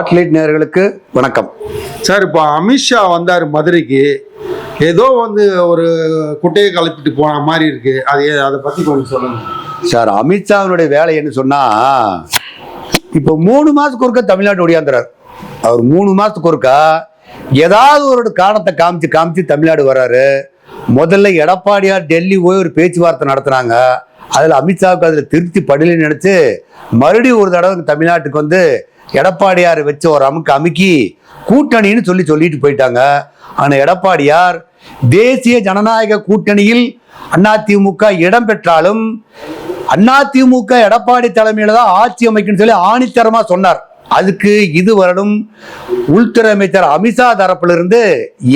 ஹாட்லைட் நேயர்களுக்கு வணக்கம். சார் இப்போ அமித்ஷா வந்தார் மதுரைக்கு. ஏதோ வந்து ஒரு குட்டையை கலப்பிட்டு போன மாதிரி இருக்கு. அது அதை பத்தி கொஞ்சம் சொல்லுங்க. சார் அமித்ஷாவினுடைய வேலை என்ன சொன்னா இப்போ மூணு மாசத்துக்கு ஒருக்கா தமிழ்நாட்டு ஒடியாந்துறார். அவர் மூணு மாசத்துக்கு ஒருக்கா ஏதாவது ஒரு காரணத்தை காமிச்சு காமிச்சு தமிழ்நாடு வர்றாரு முதல்ல எடப்பாடியார் டெல்லி போய் ஒரு பேச்சுவார்த்தை நடத்துனாங்க. அதில் அமித்ஷாவுக்கு அதில் திருப்தி படலன்னு நினச்சி மறுபடியும் ஒரு தடவை தமிழ்நாட்டுக்கு வந்து எடப்பாடியார் வச்சு ஒரு அமுக்கு அமுக்கி கூட்டணின்னு சொல்லி சொல்லிட்டு போயிட்டாங்க. ஆனால் எடப்பாடியார் தேசிய ஜனநாயக கூட்டணியில் அதிமுக இடம் பெற்றாலும் அதிமுக எடப்பாடி தலைமையில தான் ஆட்சி அமைக்கும்னு சொல்லி ஆணித்தரமாக சொன்னார். அதுக்கு இது வருடம் உள்துறை அமைச்சர் அமித்ஷா தரப்பிலிருந்து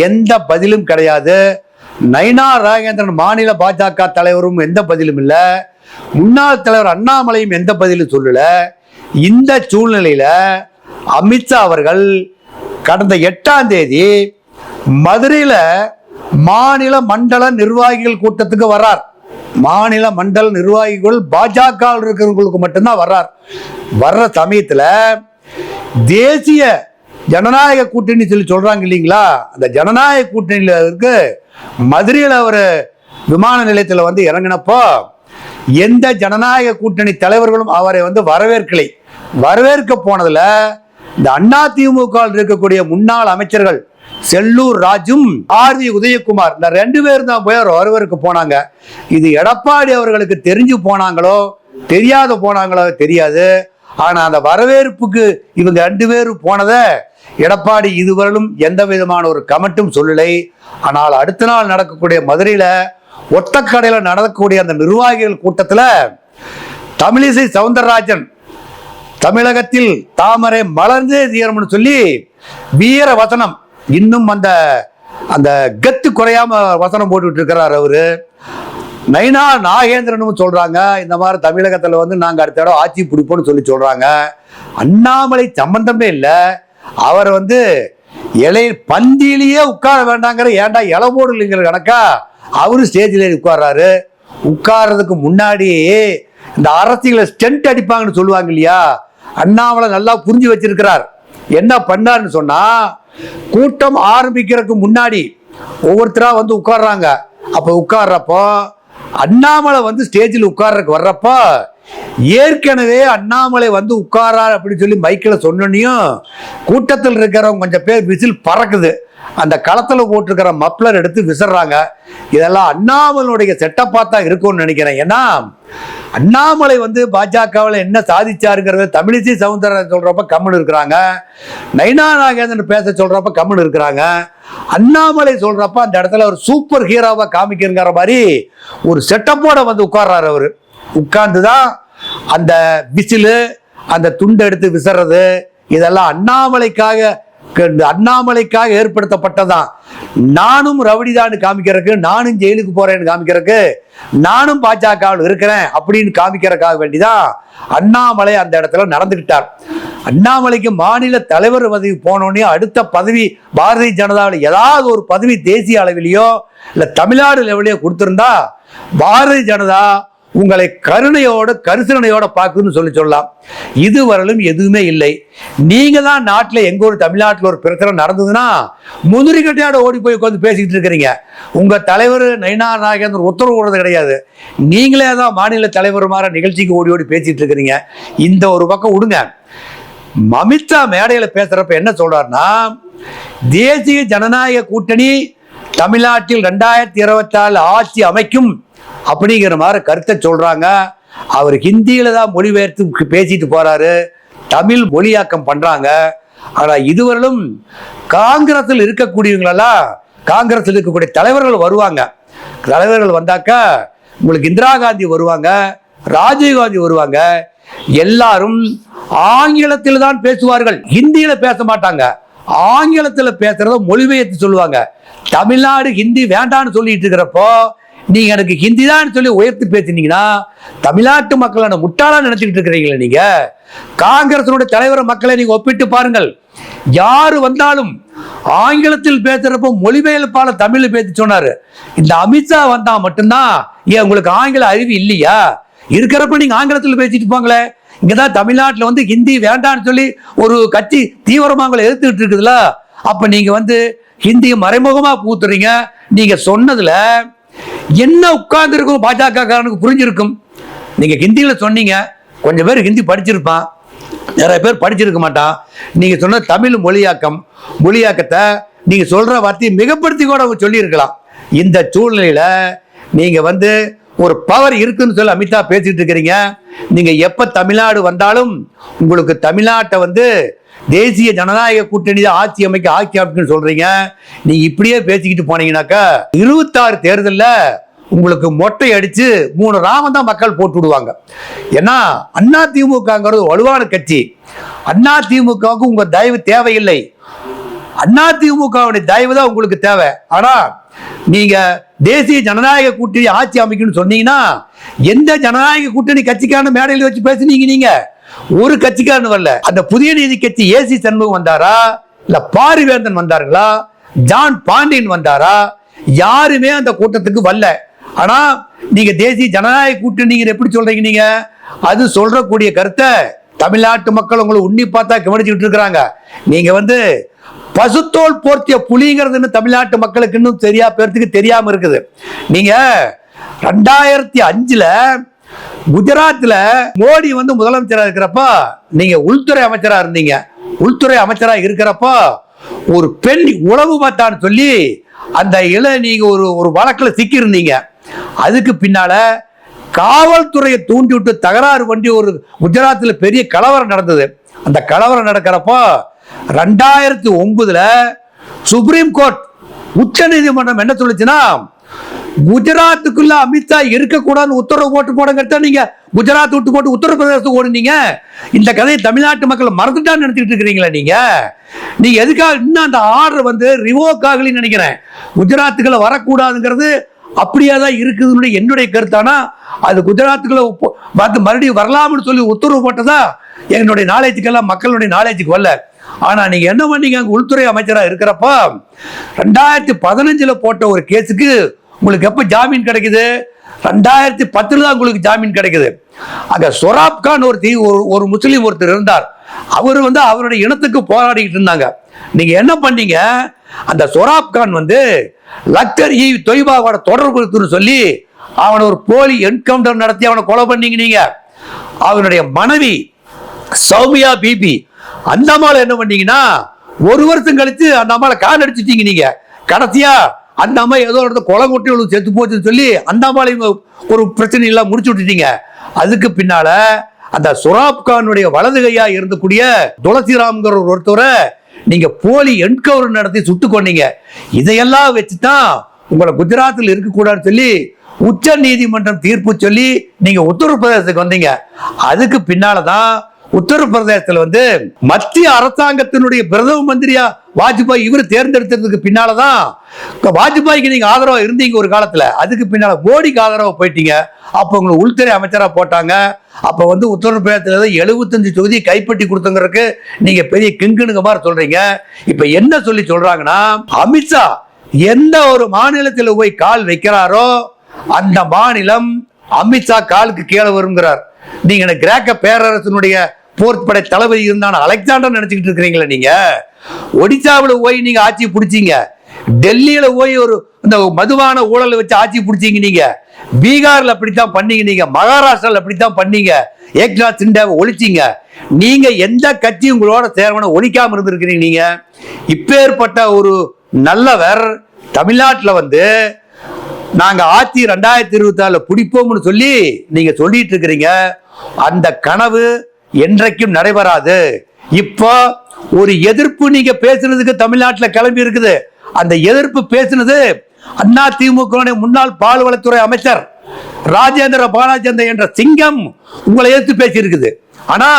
எந்த பதிலும் கிடையாது. நைனா ராகேந்திரன் மாநில பாஜக தலைவரும் எந்த பதிலும் இல்லை. முன்னாள் தலைவர் அண்ணாமலையும் எந்த பதிலும் சொல்லல. இந்த சூழ்நிலையில அமித்ஷா அவர்கள் கடந்த எட்டாம் தேதி மதுரையில மாநில மண்டல நிர்வாகிகள் கூட்டத்துக்கு வர்றார். மாநில மண்டல நிர்வாகிகள் பாஜக இருக்கிறவங்களுக்கு மட்டும்தான் வர்றார். வர்ற சமயத்துல தேசிய ஜனநாயக கூட்டணி சொல்லி சொல்றாங்க இல்லைங்களா? அந்த ஜனநாயக கூட்டணியில இருக்கு. மதுரையில் அவர் விமான நிலையத்தில் வந்து இறங்கினப்போ எந்த ஜனநாயக கூட்டணி தலைவர்களும் அவரை வந்து வரவேற்கலை. வரவேற்க போனதுல இந்த அண்ணா திமுக இருக்கக்கூடிய முன்னாள் அமைச்சர்கள் செல்லூர் ராஜும் ஆர் வி உதயகுமார் இந்த ரெண்டு பேரும் தான் போய் வரவேற்க போனாங்க. இது எடப்பாடி அவர்களுக்கு தெரிஞ்சு போனாங்களோ தெரியாத போனாங்களோ தெரியாது. ஆனா அந்த வரவேற்புக்கு இவங்க ரெண்டு பேரும் போனதை எடப்பாடி இதுவரையிலும் எந்த விதமான ஒரு கமெண்ட்டும் சொல்லலை. ஆனால் அடுத்த நாள் நடக்கக்கூடிய மதுரையில ஒத்தக்கடையில் நடக்கக்கூடிய அந்த நிர்வாகிகள் கூட்டத்தில் தமிழிசை சவுந்தரராஜன் தமிழகத்தில் தாமரை மலர்ந்தே தீரம்னு சொல்லி வீர வசனம். இன்னும் அந்த அந்த கத்து குறையாம வசனம் போட்டுட்டு இருக்கிறார் அவரு. நைனா நாகேந்திரனும் சொல்றாங்க இந்த மாதிரி தமிழகத்துல வந்து நாங்க அடுத்த இடம் ஆட்சி பிடிப்போம்னு சொல்லி சொல்றாங்க. அண்ணாமலை சம்பந்தமே இல்லை. அவர் வந்து இலை பந்தியிலேயே உட்கார வேண்டாங்கிற ஏன்டா இலை இல்லைங்கிற கணக்கா அவரு ஸ்டேஜில் உட்கார்றாரு. உட்கார்றதுக்கு முன்னாடி இந்த அரசியலை ஸ்டென்ட் அடிப்பாங்கன்னு சொல்லுவாங்க இல்லையா? அண்ணாமலை நல்லா புரிஞ்சு வச்சிருக்கிறார். என்ன பண்ணாருன்னு சொன்னா கூட்டம் ஆரம்பிக்கிறதுக்கு முன்னாடி ஒவ்வொருத்தரா வந்து உட்கார்றாங்க. அப்ப உட்கார்றப்போ அண்ணாமலை வந்து ஸ்டேஜில் உட்கார்றதுக்கு வர்றப்போ ஏற்கனவே அண்ணாமலை வந்து உட்காரார் அப்படின்னு சொல்லி மைக்கில் சொன்னோன்னையும் கூட்டத்தில் இருக்கிறவங்க கொஞ்சம் பேர் விசில் பறக்குது. அந்த களத்தில் போட்டிருக்கிற மப்ளர் எடுத்து விசிறாங்க. இதெல்லாம் அண்ணாமலையுடைய செட்டப்பாக தான் இருக்கும்னு நினைக்கிறேன். ஏன்னா அண்ணாமலை வந்து பாஜகவில் என்ன சாதிச்சாருங்கிறத தமிழிசை சவுந்தரன் சொல்கிறப்ப கம்முன்னு இருக்கிறாங்க. நைனா நாகேந்திரன் பேச சொல்கிறப்ப கம்முன்னு இருக்கிறாங்க. அண்ணாமலை சொல்கிறப்ப அந்த இடத்துல ஒரு சூப்பர் ஹீரோவாக காமிக்கிறங்கிற மாதிரி ஒரு செட்டப்போட வந்து உட்கார்றாரு அவர். உட்கார்ந்து தான் அந்த விசிலு அந்த துண்டை எடுத்து விசறது இதெல்லாம் அண்ணாமலைக்காக அண்ணாமலைக்காக ஏற்படுத்தப்பட்டதான் நானும் ரவுடிதான்னு காமிக்கிறதுக்கு நானும் ஜெயிலுக்கு போறேன்னு காமிக்கிறதுக்கு நானும் பாஜகவில் இருக்கிறேன் அப்படின்னு காமிக்கிறதுக்காக வேண்டிதான் அண்ணாமலை அந்த இடத்துல நடந்துக்கிட்டார் அண்ணாமலைக்கு மாநில தலைவர் பதவி போனோடனே அடுத்த பதவி பாரதிய ஜனதாவில் ஏதாவது ஒரு பதவி தேசிய அளவிலேயோ இல்லை தமிழ்நாடு லெவலையோ கொடுத்துருந்தா பாரதிய ஜனதா உங்களை கருணையோட கரிசனையோட பார்க்குதுன்னு சொல்லி சொல்லலாம். இதுவரையிலும் எதுவுமே இல்லை. நீங்க தான் நாட்டில் எங்க ஒரு தமிழ்நாட்டில் ஒரு பிரச்சனை நடந்ததுன்னா முந்திரி கட்டையோட ஓடி போய் உட்காந்து பேசிக்கிட்டு இருக்கிறீங்க. உங்க தலைவர் நயினா நாகேந்திரன் உத்தரவு போடுறது கிடையாது. நீங்களே தான் மாநில தலைவர் மாதிரி நிகழ்ச்சிக்கு ஓடி ஓடி பேசிட்டு இருக்கிறீங்க. இந்த ஒரு பக்கம் விடுங்க. மமிதா மேடையில் பேசுறப்ப என்ன சொல்றாருன்னா தேசிய ஜனநாயக கூட்டணி தமிழ்நாட்டில் ரெண்டாயிரத்தி இருபத்தி நாலு ஆட்சி அமைக்கும் அப்படிங்கிற மாதிரி கருத்தை சொல்றாங்க. அவர் ஹிந்தியில தான் மொழிபெயர்த்து பேசிட்டு போறாரு. தமிழ் மொழியாக்கம் பண்றாங்க. ஆனா இதுவரையிலும் காங்கிரஸில் இருக்கக்கூடியவங்களெல்லாம் காங்கிரஸில் இருக்கக்கூடிய தலைவர்கள் வருவாங்க. தலைவர்கள் வந்தாக்கா உங்களுக்கு இந்திரா காந்தி வருவாங்க ராஜீவ் காந்தி வருவாங்க. எல்லாரும் ஆங்கிலத்தில் தான் பேசுவார்கள். ஹிந்தியில பேச மாட்டாங்க. ஆங்கிலத்தில் பேசுறத மொழிபெயர்த்து சொல்லுவாங்க. தமிழ்நாடு ஹிந்தி வேண்டான்னு சொல்லிட்டு இருக்கிறப்போ நீங்க எனக்கு ஹிந்தி தான் சொல்லி உயர்த்தி பேசினீங்கன்னா தமிழ்நாட்டு மக்களான முட்டாளா நினைச்சுக்கிட்டு இருக்கிறீங்களே நீங்க? காங்கிரசனுடைய தலைவர் மக்களை நீங்க ஒப்பிட்டு பாருங்கள். யாரு வந்தாலும் ஆங்கிலத்தில் பேசுறப்போ மொழிபெயர்ப்பால தமிழ்ல பேசி சொன்னாரு. இந்த அமித்ஷா வந்தா மட்டும்தான் ஏன் உங்களுக்கு ஆங்கில அறிவு இல்லையா? இருக்கிறப்ப நீங்க ஆங்கிலத்தில் பேசிட்டு போங்களே. இங்கதான் தமிழ்நாட்டில் வந்து ஹிந்தி வேண்டாம்னு சொல்லி ஒரு கட்சி தீவிரமாக உங்களை எதிர்த்துக்கிட்டு இருக்குதுல்ல? அப்ப நீங்க வந்து ஹிந்தியை மறைமுகமா பூத்துறீங்க நீங்க சொன்னதுல என்ன உட்கார்ந்து இருக்கும் பாஜக புரிஞ்சிருக்கும். நீங்க ஹிந்தியில சொன்னீங்க கொஞ்சம் பேர் ஹிந்தி படிச்சிருப்பான் நிறைய பேர் படிச்சிருக்க மாட்டான் நீங்க சொன்ன தமிழ் மொழியாக்கம் மொழியாக்கத்தை நீங்க சொல்ற வார்த்தையை மிகப்படுத்தி கூட அவங்க சொல்லியிருக்கலாம். இந்த சூழ்நிலையில நீங்க வந்து ஒரு பவர் இருக்குன்னு சொல்லி அமித்ஷா பேசிட்டு இருக்கிறீங்க. நீங்க எப்ப தமிழ்நாடு வந்தாலும் உங்களுக்கு தமிழ்நாட்டை வந்து தேசிய ஜனநாயக கூட்டணி தான் ஆட்சி அமைக்க ஆட்சி அமைக்குன்னு சொல்றீங்க. நீங்க இப்படியே பேசிக்கிட்டு போனீங்கன்னாக்கா இருபத்தாறு தேர்தலில் உங்களுக்கு மொட்டை அடித்து மூணு ராமம் தான் மக்கள் போட்டு விடுவாங்க. ஏன்னா அண்ணா திமுகங்கிறது வலுவான கட்சி. அண்ணா திமுகவுக்கு உங்கள் தயவு தேவையில்லை. அண்ணா திமுகவுடைய தயவு தான் உங்களுக்கு தேவை. ஆனால் நீங்கள் தேசிய ஜனநாயக கூட்டணி ஆட்சி அமைக்கணும்னு சொன்னீங்கன்னா எந்த ஜனநாயக கூட்டணி கட்சிக்கான மேடையில் வச்சு பேசுனீங்க நீங்கள் ஒரு கட்சிக்காரன் வரல. அந்த புதிய நீதி கட்சி ஏசி சண்முகம் வந்தாரா? இல்ல பாரிவேந்தன் வந்தார்களா? ஜான் பாண்டியன் வந்தாரா? யாருமே அந்த கூட்டத்துக்கு வரல. ஆனா நீங்க தேசிய ஜனநாயக கூட்டணி எப்படி சொல்றீங்க நீங்க? அது சொல்றக்கூடிய கருத்தை தமிழ்நாட்டு மக்கள் உங்களை உன்னி பார்த்தா கவனிச்சுட்டு இருக்கிறாங்க. நீங்க வந்து பசுத்தோல் போர்த்திய புலிங்கிறது தமிழ்நாட்டு மக்களுக்கு இன்னும் சரியா பேர்த்துக்கு தெரியாம இருக்குது. நீங்க ரெண்டாயிரத்தி அஞ்சுல குஜராத்தில் மோடி வந்து முதலமைச்சராக இருக்கிறப்ப நீங்க உள்துறை அமைச்சராக இருந்தீங்க. உள்துறை அமைச்சராக இருக்கிறப்போ ஒரு பெண் உளவு பார்த்தான்னு சொல்லி அந்த இள நீங்க ஒரு ஒரு வழக்கில் சிக்கியிருந்தீங்க. அதுக்கு பின்னால காவல்துறையை தூண்டி விட்டு தகராறு பண்ணி ஒரு குஜராத்தில் பெரிய கலவரம் நடந்தது. அந்த கலவரம் நடக்கிறப்போ ரெண்டாயிரத்தி ஒன்பதுல சுப்ரீம் கோர்ட் உச்ச நீதிமன்றம் என்ன சொல்லுச்சுன்னா குஜராத்துக்குள்ள அமித்ஷா இருக்கக்கூடாதுன்னு உத்தரவு போட்டு போடுங்கிறத நீங்க குஜராத் விட்டு போட்டு உத்தரப்பிரதேசத்துக்கு ஓடுனீங்க. இந்த கதையை தமிழ்நாட்டு மக்கள் மறந்துட்டான்னு நினைச்சிட்டு இருக்கிறீங்களா நீங்க? நீங்க எதுக்காக இன்னும் அந்த ஆர்டர் வந்து ரிவோக் ஆகலைன்னு நினைக்கிறேன்? குஜராத்துக்குள்ள வரக்கூடாதுங்கிறது அப்படியே தான் இருக்குதுன்னு என்னுடைய கருத்தானா? அது குஜராத்துக்குள்ள வந்து மறுபடியும் வரலாம்னு சொல்லி உத்தரவு போட்டதா? என்னுடைய நாலேஜுக்கெல்லாம் மக்களுடைய நாலேஜுக்கு வரல. ஆனா நீங்க என்ன பண்ணீங்க? உள்துறை அமைச்சராக இருக்கிறப்ப ரெண்டாயிரத்தி பதினஞ்சுல போட்ட ஒரு கேஸுக்கு உங்களுக்கு எப்போ ஜாமீன் கிடைக்குது? ரெண்டாயிரத்தி பத்தில் தான் உங்களுக்கு ஜாமீன் கிடைக்குது. அங்கே சொராப் கான் ஒரு தீ ஒரு ஒரு முஸ்லீம் ஒருத்தர் இருந்தார். அவர் வந்து அவருடைய இனத்துக்கு போராடிக்கிட்டு இருந்தாங்க. நீங்கள் என்ன பண்ணீங்க? அந்த சொராப் கான் வந்து லக்தர் இ தொய்பாவோட தொடர்பு இருக்குன்னு சொல்லி அவனை ஒரு போலி என்கவுண்டர் நடத்தி அவனை கொலை பண்ணீங்க நீங்கள் அவனுடைய மனைவி சௌமியா பிபி அந்த அம்மாவில் என்ன பண்ணீங்கன்னா ஒரு வருஷம் கழித்து அந்த அம்மாவில் கால் அடிச்சிட்டீங்க நீங்கள் கடைசியாக அந்த அம்மா ஏதோ ஒரு கொலை கொட்டி அவளுக்கு செத்து போச்சுன்னு சொல்லி அந்த அம்மாலையும் ஒரு பிரச்சனை எல்லாம் முடிச்சு விட்டுட்டீங்க. அதுக்கு பின்னால அந்த சுராப் கானுடைய வலது கையா இருந்தக்கூடிய துளசிராம்ங்கிற ஒருத்தரை நீங்க போலி என்கவர் நடத்தி சுட்டு கொண்டீங்க இதையெல்லாம் வச்சுதான் உங்களை குஜராத்தில் இருக்கக்கூடாதுன்னு சொல்லி உச்ச நீதிமன்றம் தீர்ப்பு சொல்லி நீங்க உத்தரப்பிரதேசத்துக்கு வந்தீங்க. அதுக்கு பின்னாலதான் உத்தரப்பிரதேசத்துல வந்து மத்திய அரசாங்கத்தினுடைய பிரதம மந்திரியா வாஜ்பாய் இவர் தேர்ந்தெடுத்ததுக்கு பின்னாலதான் வாஜ்பாய்க்கு நீங்க ஆதரவா இருந்தீங்க ஒரு காலத்துல. அதுக்கு பின்னால மோடிக்கு ஆதரவா போயிட்டீங்க. அப்ப உங்களை உள்துறை அமைச்சரா போட்டாங்க. அப்ப வந்து உத்தரப்பிரதேசத்துல எழுபத்தஞ்சு தொகுதி கைப்பற்றி கொடுத்தங்கிறதுக்கு நீங்க பெரிய கிங்குனுங்க மாதிரி சொல்றீங்க. இப்ப என்ன சொல்லி சொல்றாங்கன்னா அமித்ஷா எந்த ஒரு மாநிலத்தில் போய் கால் வைக்கிறாரோ அந்த மாநிலம் அமித்ஷா காலுக்கு கீழே வருங்கிறார். நீங்க எனக்கு கிரேக்க பேரரசனுடைய போர்ப்படை தளபதி இருந்தான அலெக்சாண்டர் நினைச்சுக்கிட்டு இருக்கிறீங்களா நீங்க? ஒடிசாவில் போய் நீங்க ஆட்சி பிடிச்சீங்க. டெல்லியில போய் ஒரு இந்த மதுவான ஊழலை வச்சு ஆட்சி பிடிச்சீங்க நீங்க. பீகார்ல அப்படித்தான் பண்ணீங்க நீங்க. மகாராஷ்டிரால அப்படித்தான் பண்ணீங்க. ஏக்நாத் சிண்டாவை ஒழிச்சீங்க. நீங்க எந்த கட்சி உங்களோட சேரவன ஒழிக்காம இருந்திருக்கிறீங்க நீங்க? இப்பேற்பட்ட ஒரு நல்லவர் தமிழ்நாட்டில் வந்து நாங்க ஆட்சி ரெண்டாயிரத்தி இருபத்தி ஆறுல பிடிப்போம்னு சொல்லி நீங்க சொல்லிட்டு இருக்கிறீங்க. அந்த கனவு என்றைக்கும் நடைபெறாது. இப்போ ஒரு எதிர்ப்பு நீங்க பேசுனதுக்கு தமிழ்நாட்டில் கிளம்பி இருக்குது. அந்த எதிர்ப்பு பேசுனது அண்ணா திமுக முன்னாள் பால்வளத்துறை அமைச்சர் ராஜேந்திர பாலாச்சந்தர் என்ற சிங்கம் உங்களை எதிர்த்து பேசியிருக்குது. ஆனா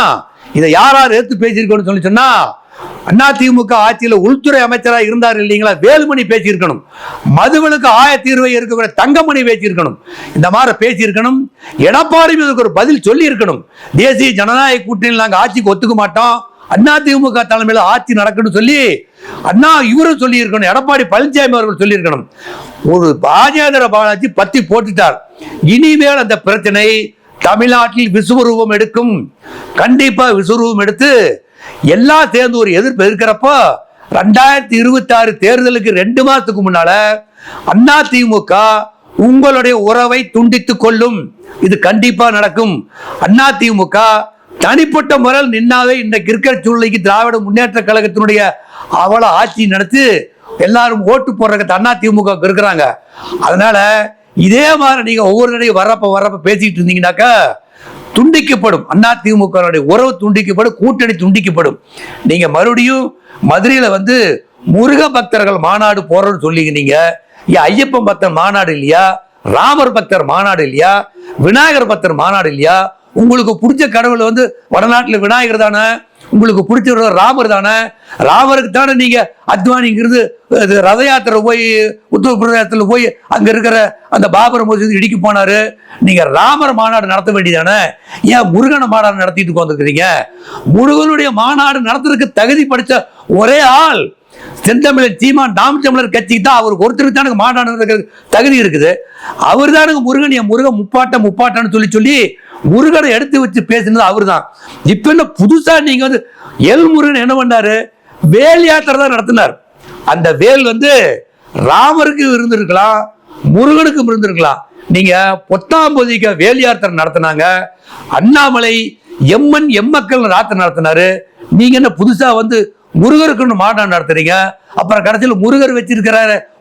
இதை யார் யார் எதிர்த்து சொல்லி சொன்னா அண்ணா திமுக ஆட்சியில் உள்துறை அமைச்சராக இருந்தார் இல்லைங்களா? வேலுமணி பேசியிருக்கணும். மதுவனுக்கு ஆயத்தீர்வை இருக்கக்கூடிய தங்கமணி பேசியிருக்கணும். இந்த மாதிரி பேசியிருக்கணும். எடப்பாடி இதுக்கு ஒரு பதில் சொல்லியிருக்கணும். தேசிய ஜனநாயக கூட்டணியில் நாங்கள் ஆட்சிக்கு ஒத்துக்க மாட்டோம். அண்ணா திமுக தலைமையில் ஆட்சி நடக்கணும்னு சொல்லி அண்ணா இவரும் சொல்லியிருக்கணும். எடப்பாடி பழனிசாமி அவர்கள் சொல்லியிருக்கணும். ஒரு ராஜேந்திர பாலாஜி பத்தி போட்டுட்டார். இனிமேல் அந்த பிரச்சனை தமிழ்நாட்டில் விஸ்வரூபம் எடுக்கும். கண்டிப்பா விஸ்வரூபம் எடுத்து எல்லாம் சேர்ந்து ஒரு எதிர்ப்பு இருக்கிறப்போ ரெண்டாயிரத்தி இருபத்தி ஆறு தேர்தலுக்கு ரெண்டு மாதத்துக்கு முன்னால அண்ணா திமுக உங்களுடைய உறவை துண்டித்துக் கொள்ளும். இது கண்டிப்பா நடக்கும். அண்ணா திமுக தனிப்பட்ட முறையில் நின்னாவே இன்றைக்கு இருக்கிற சூழ்நிலைக்கு திராவிட முன்னேற்ற கழகத்தினுடைய அவள ஆட்சி நடத்தி எல்லாரும் ஓட்டு போடுறதுக்கு அண்ணா திமுக இருக்கிறாங்க. அதனால இதே மாதிரி நீங்க ஒவ்வொரு தடையும் வரப்ப வரப்ப பேசிக்கிட்டு இருந்தீங்கன்னாக்கா துண்டிக்கப்படும். அண்ணா திமுக உறவு துண்டிக்கப்படும் கூட்டணி துண்டிக்கப்படும். நீங்க மறுபடியும் மதுரையில வந்து முருக பக்தர்கள் மாநாடு போறோம்னு சொல்லிக்கிறீங்க. ஐயப்பன் பக்தர் மாநாடு இல்லையா? ராமர் பக்தர் மாநாடு இல்லையா? விநாயகர் பக்தர் மாநாடு இல்லையா? உங்களுக்கு பிடிச்ச கடவுள் வந்து வடநாட்டில் விநாயகர் தானே? உங்களுக்கு பிடிச்ச ராமர் தானே? ராமருக்கு தானே நீங்க அத்வானிங்கிறது இது ரத யாத்திரை போய் உத்தரப்பிரதேசத்தில் போய் அங்க இருக்கிற அந்த பாபர் மசூதி இடிக்க போனாரு. நீங்க ராமர் மாநாடு நடத்த வேண்டியதானே? ஏன் முருகன மாநாடு நடத்திட்டு உட்காந்துருக்கிறீங்க முருகனுடைய மாநாடு நடத்துறதுக்கு தகுதி படித்த ஒரே ஆள் செந்தமிழர் சீமான் நாம் தமிழர் கட்சிக்கு தான் அவருக்கு ஒருத்தருக்கு தானுங்க மாநாடு தகுதி இருக்குது. அவர் தானுங்க முருகன் என் முருகன் முப்பாட்டம் முப்பாட்டம்னு சொல்லி சொல்லி முருகனை எடுத்து வச்சு பேசினது அவர் தான் இப்ப என்ன புதுசா நீங்க வந்து எல் முருகன் என்ன பண்ணாரு? வேல் யாத்திரை தான் நடத்தினார். அந்த வேல் வந்து ராமருக்கு இருந்திருக்கலாம் முருகனுக்கும் இருந்திருக்கலாம். நீங்க பொத்தாம்பதிக்க வேல் யாத்திரை நடத்தினாங்க. அண்ணாமலை எம்மன் எம்மக்கள் ராத்திரை நடத்தினாரு. நீங்க என்ன புதுசா வந்து முருகருக்குன்னு மாடம் நடத்துறீங்க? அப்புறம் கடைசியில் முருகர் வச்சிருக்கிற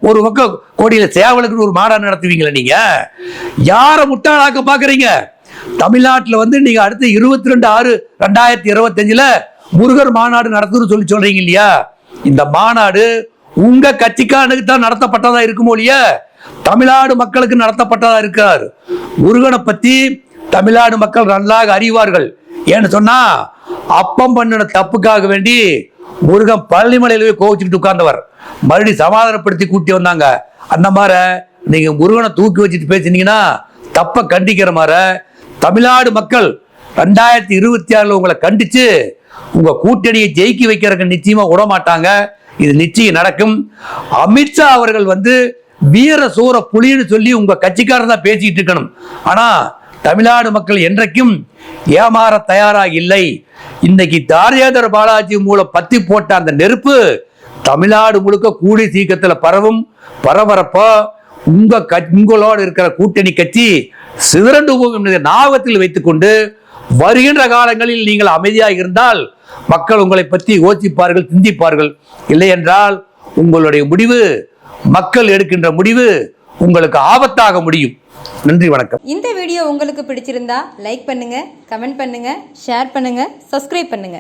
ஒரு பக்கம் கோடியில் சேவலுக்குன்னு ஒரு மாடம் நடத்துவீங்களா நீங்க? யாரை முட்டாளாக்க பார்க்குறீங்க தமிழ்நாட்டில் வந்து நீங்க அடுத்து இருபத்தி ரெண்டு ஆறு ரெண்டாயிரத்தி இருபத்தஞ்சுல முருகர் மாநாடு நடத்துன்னு சொல்லி சொல்றீங்க இல்லையா? இந்த மாநாடு உங்க கட்சிக்காரனுக்கு தான் நடத்தப்பட்டதா இருக்குமோ இல்லையா? தமிழ்நாடு மக்களுக்கு நடத்தப்பட்டதா இருக்கார். முருகனை பத்தி தமிழ்நாடு மக்கள் நன்றாக அறிவார்கள். ஏன்னு சொன்னா அப்பம் பண்ணின தப்புக்காக வேண்டி முருகன் பழனிமலையில போய் கோவிச்சுக்கிட்டு உட்கார்ந்தவர். மறுபடியும் சமாதானப்படுத்தி கூட்டி வந்தாங்க. அந்த மாதிரி நீங்க முருகனை தூக்கி வச்சுட்டு பேசினீங்கன்னா தப்ப கண்டிக்கிற மாதிரி தமிழ்நாடு மக்கள் ரெண்டாயிரத்தி இருபத்தி ஆறில் உங்களை கண்டிச்சு உங்க கூட்டணியை ஜெயிக்க வைக்கிறதுக்கு நிச்சயமா விட மாட்டாங்க இது நிச்சயம் நடக்கும். அமித்ஷா அவர்கள் வந்து வீர சூர புலின்னு சொல்லி உங்க கட்சிக்காரர் தான் பேசிக்கிட்டு இருக்கணும். ஆனா தமிழ்நாடு மக்கள் என்றைக்கும் ஏமாற தயாராக இல்லை. இன்னைக்கு தாரியாதர் பாலாஜி மூலம் பத்தி போட்ட அந்த நெருப்பு தமிழ்நாடு முழுக்க கூடி சீக்கிரத்தில் பரவும் பரபரப்போ உங்க க- உங்களோடு இருக்கிற கூட்டணி கட்சி சிதறண்டு போகும் என்பதை ஞாபகத்தில் வைத்துக்கொண்டு வருகின்ற காலங்களில் நீங்கள் அமைதியாக இருந்தால் மக்கள் உங்களை பற்றி யோசிப்பார்கள் சிந்திப்பார்கள். இல்லை என்றால் உங்களுடைய முடிவு மக்கள் எடுக்கின்ற முடிவு உங்களுக்கு ஆபத்தாக முடியும். நன்றி வணக்கம். இந்த வீடியோ உங்களுக்கு பிடிச்சிருந்தா லைக் பண்ணுங்க கமெண்ட் பண்ணுங்க ஷேர் பண்ணுங்க சப்ஸ்கிரைப் பண்ணுங்க.